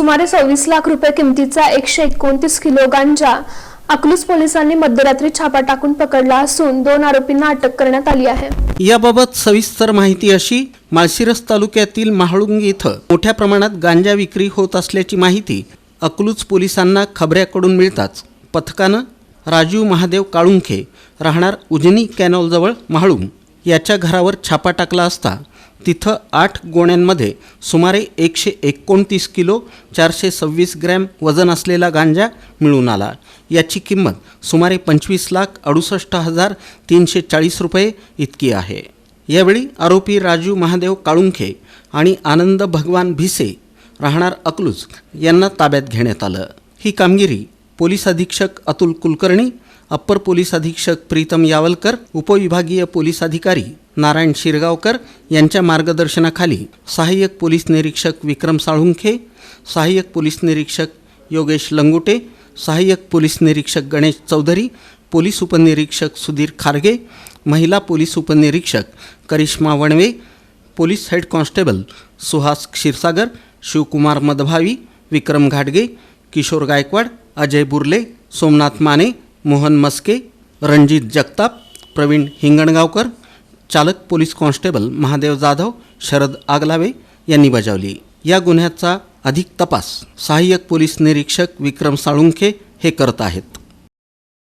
सुमारे सव्वीस लाख रुपये किमतीचा एकशे एकोणतीस किलो गांजा अकलूज पोलिसांनी मध्यरात्री छापा टाकून पकडला असून दोन आरोपींना अटक करण्यात आली आहे. याबाबत सविस्तर माहिती अशी माळशिरस तालुक्यातील महाळुंग इथं मोठ्या प्रमाणात गांजा विक्री होत असल्याची माहिती अकलूज पोलिसांना खबऱ्याकडून मिळताच पथकानं राजीव महादेव काळुंखे राहणार उजनी कॅनॉलजवळ महाळुंग याच्या घरावर छापा टाकला असता तिथं आठ गोण्यांमध्ये सुमारे एकशे एकोणतीस किलो चारशे सव्वीस ग्रॅम वजन असलेला गांजा मिळून आला. याची किंमत सुमारे पंचवीस लाख अडुसष्ट हजार तीनशे चाळीस रुपये इतकी आहे. यावेळी आरोपी राजू महादेव काळुंखे आणि आनंद भगवान भिसे राहणार अकलूज यांना ताब्यात घेण्यात आलं. ही कामगिरी पोलीस अधीक्षक अतुल कुलकर्णी अप्पर पोलीस अधीक्षक प्रीतम यावलकर उपविभागीय पोलीस अधिकारी नारायण शिरगावकर यांच्या मार्गदर्शनाखाली सहाय्यक पोलीस निरीक्षक विक्रम साळुंखे सहाय्यक पोलीस निरीक्षक योगेश लंगुटे सहाय्यक पोलीस निरीक्षक गणेश चौधरी पोलीस उपनिरीक्षक सुधीर खारगे महिला पोलीस उपनिरीक्षक Karishma Wanave police head constable Suhas Kshirsagar Shivkumar Madbhavi Vikram घाटगे किशोर गायकवाड अजय बुर्ले सोमनाथ माने मोहन मस्के रणजित जगताप प्रवीण हिंगणगावकर चालक पोलीस कॉन्स्टेबल महादेव जाधव शरद आगलावे यांनी बजावली. या गुन्ह्याचा अधिक तपास सहाय्यक पोलीस निरीक्षक विक्रम साळुंखे हे करत आहेत.